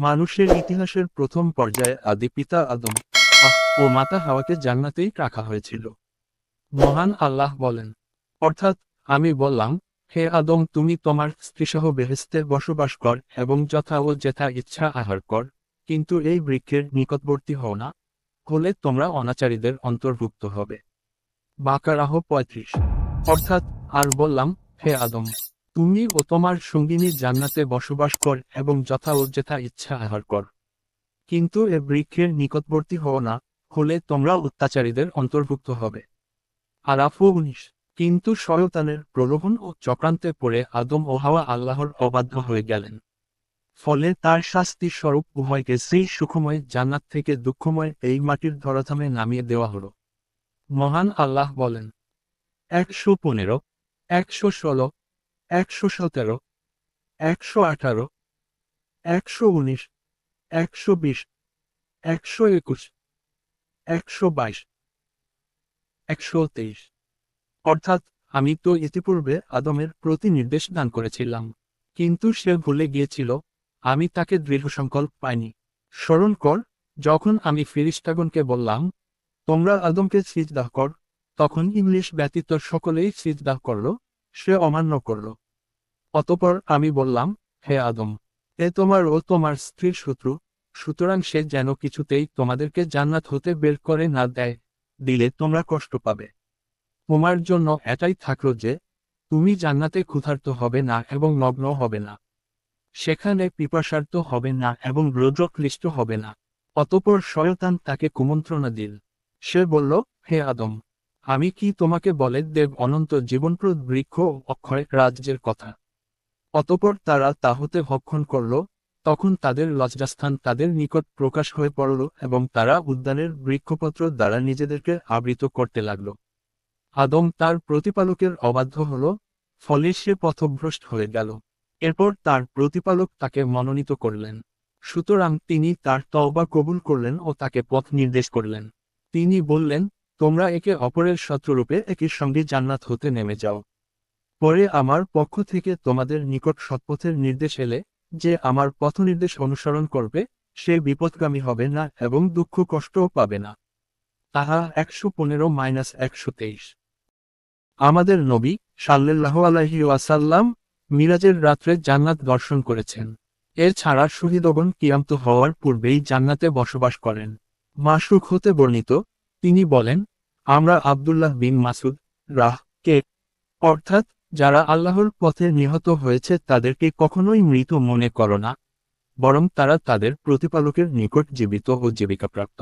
মানুষের ইতিহাসের প্রথম পর্যায়ে আদি পিতা আদম আহ, ও মাতা হাওয়াকে জান্নাতেই রাখা হয়েছিল। মহান আল্লাহ বলেন অর্থাৎ আমি বললাম হে আদম তুমি তোমার স্ত্রীসহ বেহেস্তে বসবাস কর এবং যথা ও যেথা ইচ্ছা আহার কর কিন্তু এই বৃক্ষের নিকটবর্তী হও না হলে তোমরা অনাচারীদের অন্তর্ভুক্ত হবে। বাকারাহ পঁয়ত্রিশ অর্থাৎ আর বললাম হে আদম তুমি ও তোমার সঙ্গিনী জান্নাতে বসবাস কর এবং যথা ও যেথা ইচ্ছা আহার কর। কিন্তু এ বৃক্ষের নিকটবর্তী হও না, হলে তোমরা অত্যাচারীদের অন্তর্ভুক্ত হবে। আরাফু উনিশ, কিন্তু শয়তানের প্রলোভন ও চক্রান্তে পড়ে আদম ও হাওয়া আল্লাহর অবাধ্য হয়ে গেলেন। ফলে তার শাস্তির স্বরূপ উভয়কে সেই সুখময় জান্নাত থেকে দুঃখময় এই মাটির ধরাধামে নামিয়ে দেওয়া হলো। মহান আল্লাহ বলেন, একশো পনেরো, একশো ষোলো একশো সতেরো, একশো আঠারো, একশো উনিশ, একশো বিশ, একশো একুশ, একশো বাইশ, একশো তেইশ। অর্থাৎ আমি তো ইতিপূর্বে আদমের প্রতি নির্দেশ দান করেছিলাম, কিন্তু সে ভুলে গিয়েছিল, আমি তাকে দৃঢ় সংকল্প পাইনি। স্মরণ কর, যখন আমি ফিরিস্তাগণকে বললাম, তোমরা আদমকে সিজদাহ কর, তখন ইংলিশ ব্যতীত সকলেই সিজদাহ করল, সে অমান্য করল। অতপর আমি বললাম, হে আদম, এ তোমার ও তোমার স্ত্রীর শত্রু, সুতরাং সে যেন কিছুতেই তোমাদেরকে জান্নাত হতে বের করে না দেয়, দিলে তোমরা কষ্ট পাবে। তোমার জন্য এটাই থাকল যে, তুমি জান্নাতে ক্ষুধার্ত হবে না এবং নগ্ন হবে না। সেখানে পিপাসার্থ হবে না এবং রৌদ্রক্লিষ্ট হবে না। অতপর শয়তান তাকে কুমন্ত্রণা দিল। সে বলল, হে আদম, আমি কি তোমাকে বলে দেব অনন্ত জীবনপ্রদ বৃক্ষ অক্ষয় রাজ্যের কথা? অতপর তারা তা হতে ভক্ষণ করল, তখন তাদের লজ্জাস্থান তাদের নিকট প্রকাশ হয়ে পড়ল এবং তারা উদ্যানের বৃক্ষপত্র দ্বারা নিজেদেরকে আবৃত করতে লাগল। আদম তার প্রতিপালকের অবাধ্য হল, ফলে সে পথভ্রষ্ট হয়ে গেল। এরপর তার প্রতিপালক তাকে মনোনীত করলেন। সুতরাং তিনি তার তওবা কবুল করলেন ও তাকে পথ নির্দেশ করলেন। তিনি বললেন, তোমরা একে অপরের শত্রুরূপে একের সঙ্গে জান্নাত হতে নেমে যাও। পরে আমার পক্ষ থেকে তোমাদের নিকট সৎপথের নির্দেশ এলে, যে আমার পথ নির্দেশ অনুসরণ করবে, সে বিপদগামী হবে না এবং দুঃখ কষ্টও পাবে না। তাহা একশো পনেরো মাইনাস একশো তেইশ। আমাদের নবী সাল্লাহ আলহি ওয়াসাল্লাম মিরাজের রাত্রে জান্নাত দর্শন করেছেন। এর ছাড়া শহীদগণ কিয়ামত হওয়ার পূর্বেই জান্নাতে বসবাস করেন। মাসুক হতে বর্ণিত, তিনি বলেন, আমরা আবদুল্লাহ বিন মাসুদ, রাহ, কে? অর্থাৎ যারা আল্লাহর পথে নিহত হয়েছে তাদেরকে কখনোই মৃত মনে করো না, বরং তারা তাদের প্রতিপালকের নিকট জীবিত ও জীবিকাপ্রাপ্ত।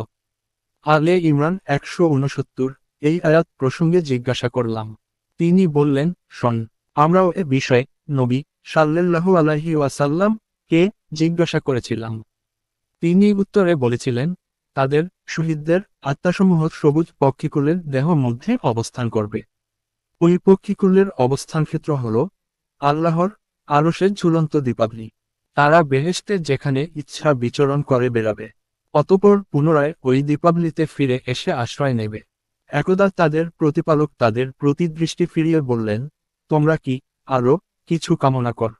আলে ইমরান একশো উনসত্তর এই আয়াত প্রসঙ্গে জিজ্ঞাসা করলাম। তিনি বললেন, শোন, আমরাও এ বিষয়ে নবী সাল্লাল্লাহু আলাইহি ওয়াসাল্লাম কে জিজ্ঞাসা করেছিলাম। তিনি উত্তরে বলেছিলেন, তাদের শহীদদের আত্মাসমূহ সবুজ পক্ষীকুলের দেহ মধ্যে অবস্থান করবে। ওই পক্ষীকুলের অবস্থান ক্ষেত্র হল আল্লাহর আরশের ঝুলন্ত দীপাবলি। তারা বেহেশতে যেখানে ইচ্ছা বিচরণ করে বেরাবে অতপর পুনরায় ওই দীপাবলিতে ফিরে এসে আশ্রয় নেবে। একদা তাদের প্রতিপালক তাদের প্রতিদৃষ্টি ফিরিয়ে বললেন, তোমরা কি আরও কিছু কামনা কর?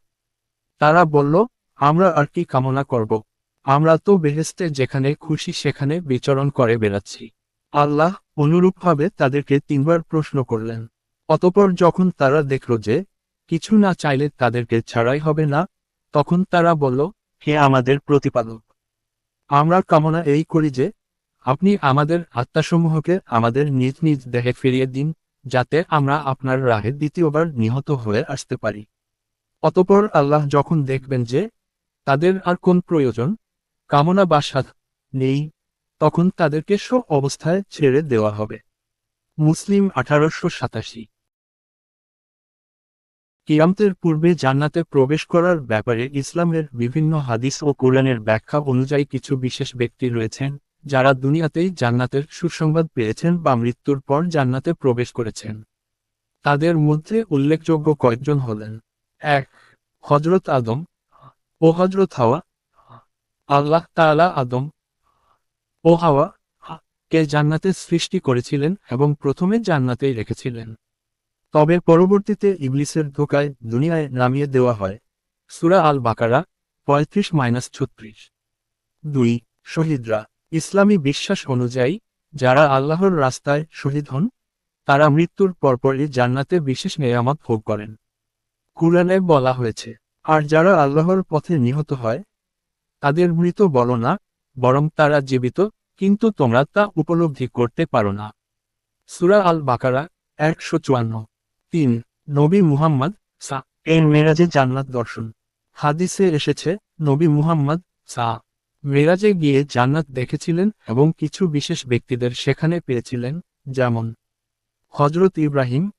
তারা বলল, আমরা আর কি কামনা করব? আমরা তো বেহেস্তে যেখানে খুশি সেখানে বিচরণ করে বেড়াচ্ছি। আল্লাহ অনুরূপভাবে তাদেরকে তিনবার প্রশ্ন করলেন। অতপর যখন তারা দেখল যে কিছু না চাইলে তাদেরকে ছাড়াই হবে না, তখন তারা বলল, হে আমাদের প্রতিপালক, আমরা কামনা এই করি যে আপনি আমাদের আত্মাসমূহকে আমাদের নিজ নিজ দেহে ফিরিয়ে দিন, যাতে আমরা আপনার রাহে দ্বিতীয়বার নিহত হয়ে আসতে পারি। অতপর আল্লাহ যখন দেখবেন যে তাদের আর কোন প্রয়োজন, কামনা বা সাধ নেই, তখন তাদেরকে সব অবস্থায় ছেড়ে দেওয়া হবে। মুসলিম আঠারোশো সাতাশি কিয়ামতের পূর্বে জান্নাতে প্রবেশ করার ব্যাপারে ইসলামের বিভিন্ন হাদিস ও কোরআনের ব্যাখ্যা অনুযায়ী কিছু বিশেষ ব্যক্তি রয়েছেন, যারা দুনিয়াতেই জান্নাতের সুসংবাদ পেয়েছেন বা মৃত্যুর পর জান্নাতে প্রবেশ করেছেন। তাদের মধ্যে উল্লেখযোগ্য কয়েকজন হলেন। এক হজরত আদম ও হজরত হাওয়া। আল্লাহ তাআলা আদম ও হাওয়া কে জান্নাতে সৃষ্টি করেছিলেন এবং প্রথমে জান্নাতেই রেখেছিলেন। তবে পরবর্তীতে ইবলিসের ধোকায় দুনিয়ায় নামিয়ে দেওয়া হয়। সুরা আল বাকারা পঁয়ত্রিশ মাইনাস ছত্রিশ। দুই, শহীদরা। ইসলামী বিশ্বাস অনুযায়ী, যারা আল্লাহর রাস্তায় শহীদ হন, তারা মৃত্যুর পরপরই জান্নাতে বিশেষ নেয়ামত ভোগ করেন। কুরআনে বলা হয়েছে, আর যারা আল্লাহর পথে নিহত হয়, তাদের মৃত বলো না, বরং তারা জীবিত, কিন্তু তোমরা তা উপলব্ধি করতে পারো না। সুরা আল বাকারা একশো চুয়ান্ন। তিন, নবী মুহাম্মদ সা, এর মেরাজে জান্নাত দর্শন। হাদিসে এসেছে, নবী মুহাম্মদ সা, মেরাজে গিয়ে জান্নাত দেখেছিলেন এবং কিছু বিশেষ ব্যক্তিদের সেখানে পেয়েছিলেন, যেমন হজরত ইব্রাহিম,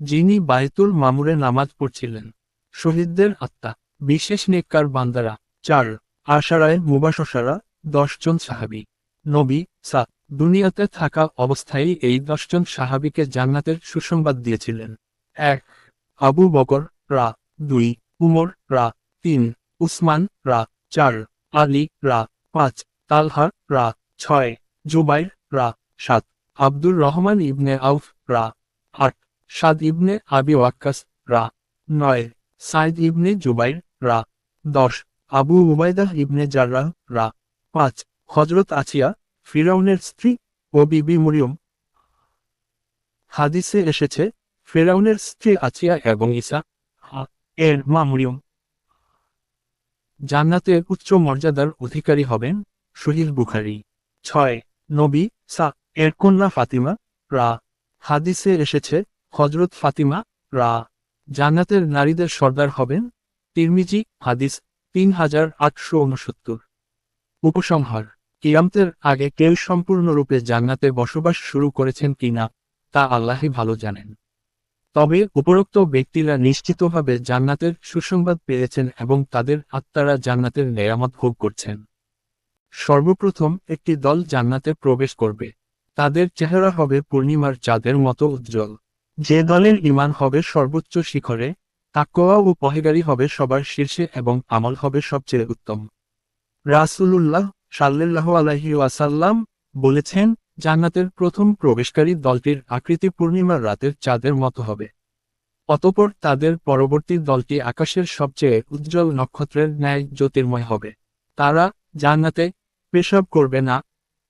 যিনি বায়তুল মামুরে নামাজ পড়ছিলেন, শহীদদের আত্মা, বিশেষ নেককার বান্দারা। চার, আশারায় মুবাসসারা দশজন সাহাবি। নবী সা দুনিয়াতে থাকা অবস্থায় এই দশজন সাহাবিকে জান্নাতের সুসংবাদ দিয়েছিলেন। এক, আবু বকর, রা। দুই, উমর, রা। তিন, উসমান, রা। চার, আলী, রা। পাঁচ, তালহা, রা। ছয়, জুবাইর, রা। সাত, আব্দুর রহমান ইবনে আউফ, রা। আট, সাদ ইবনে আবি ওয়াক্কাস, রা। নয়, সাইদ ইবনে জুবাইর, রা। দশ, আবু উবাইদাহ ইবনে জার্রাহ, রা। পাঁচ হজরত আছিয়া ফিরাউনের স্ত্রী ও বিবি মরিয়ম। হাদিসে এসেছে, ফেরাউনের স্ত্রী আচিয়া এবং হা- এর মা মরিয়ম। জান্নাতের উচ্চ মর্যাদার অধিকারী হবেন শহীদ বুখারি। ছয়, নবী সা এর কন্যা ফাতিমা রা। হাদিসে এসেছে হজরত ফাতিমা রা জান্নাতের নারীদের সর্দার হবেন তিরমিজি, হাদিস তিন হাজার আটশো উনসত্তর। উপসংহার কিয়ামতের আগে কেউ সম্পূর্ণরূপে জান্নাতে বসবাস শুরু করেছেন কিনা, তা আল্লাহই ভালো জানেন। তবে উপরোক্ত ব্যক্তিরা নিশ্চিতভাবে জান্নাতের সুসংবাদ পেয়েছেন এবং তাদের আত্মারা জান্নাতের নেয়ামত ভোগ করছেন। সর্বপ্রথম একটি দল জান্নাতে প্রবেশ করবে। তাদের চেহারা হবে পূর্ণিমার চাঁদের মতো উজ্জ্বল। যে দলের ইমান হবে সর্বোচ্চ শিখরে তাকোয়া ও পহেগারি হবে সবার শীর্ষে এবং আমল হবে সবচেয়ে উত্তম। রাসূলুল্লাহ সাল্লাল্লাহু আলাইহি ওয়াসাল্লাম বলেছেন, জান্নাতের প্রথম প্রবেশকারী দলটির আকৃতি পূর্ণিমার রাতের চাঁদের মতো হবে। অতপর তাদের পরবর্তী দলটি আকাশের সবচেয়ে উজ্জ্বল নক্ষত্রের ন্যায় জ্যোতির্ময় হবে। তারা জান্নাতে পেশাব করবে না,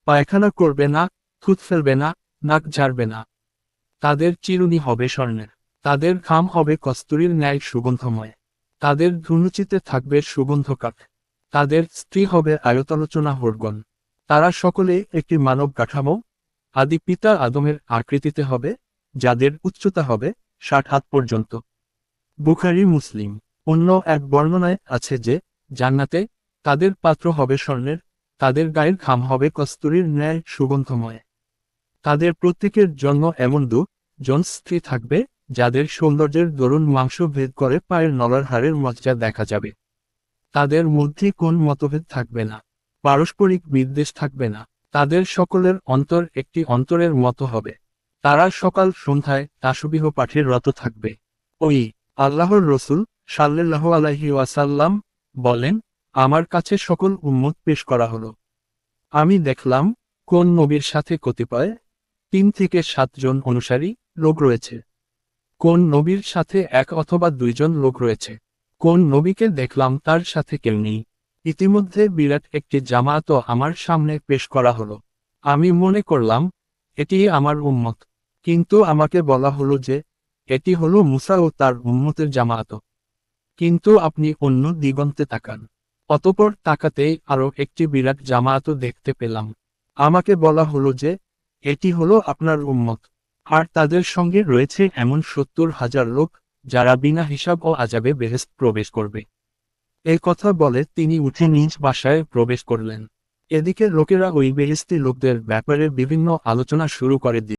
পায়খানা করবে না থুত ফেলবে না, নাক ঝাড়বে না। তাদের চিরুনি হবে স্বর্ণের, তাদের ঘাম হবে কস্তুরীর ন্যায় সুগন্ধময়। তাদের ধুনুচিতে থাকবে সুগন্ধ কাঠ তাদের স্ত্রী হবে আয়তালোচনা হরগণ। তারা সকলে একটি মানব কাঠামো, আদি পিতা আদমের আকৃতিতে হবে, যাদের উচ্চতা হবে ষাট হাত পর্যন্ত। বুখারি মুসলিম। অন্য এক বর্ণনায় আছে যে, জান্নাতে তাদের পাত্র হবে স্বর্ণের, তাদের গায়ের ঘাম হবে কস্তুরীর ন্যায় সুগন্ধময়। তাদের প্রত্যেকের জন্য এমন দু, জন স্ত্রী থাকবে, যাদের সৌন্দর্যের দরুন মাংস ভেদ করে পায়ের নলার হাড়ের মজ্জা দেখা যাবে। তাদের মধ্যে কোন মতভেদ থাকবে না। পারস্পরিক বিদ্বেষ থাকবে না। তাদের সকলের অন্তর একটি অন্তরের মতো হবে। তারা সকাল সন্ধ্যায় তাসবিহ পাঠের রত থাকবে। ওই আল্লাহর রসুল সাল্লাহ আলাইহি ওয়াসাল্লাম বলেন, আমার কাছে সকল উম্মত পেশ করা হলো। আমি দেখলাম কোন নবীর সাথে কতিপয় তিন থেকে সাতজন অনুসারী লোক রয়েছে। কোন নবীর সাথে এক অথবা দুইজন লোক রয়েছে। কোন নবীকে দেখলাম তার সাথে কেউ নেই। ইতিমধ্যে বিরাট একটি জামায়াত আমার সামনে পেশ করা হলো। আমি মনে করলাম, এটি আমার উম্মত। কিন্তু আমাকে বলা হলো যে, এটি হলো মুসা ও তার উম্মতের জামায়াত কিন্তু আপনি অন্য দিগন্তে তাকান। অতপর তাকাতেই আরও একটি বিরাট জামায়াত দেখতে পেলাম। আমাকে বলা হলো যে, এটি হলো আপনার উম্মত। আর তাদের সঙ্গে রয়েছে এমন সত্তর হাজার লোক যারা বিনা হিসাব ও আজাবে বেহেস্ত প্রবেশ করবে। এই কথা বলে তিনি উঠে নিজ বাসায় প্রবেশ করলেন। এদিকে লোকেরা ওই বেহেস্তি লোকদের ব্যাপারে বিভিন্ন আলোচনা শুরু করে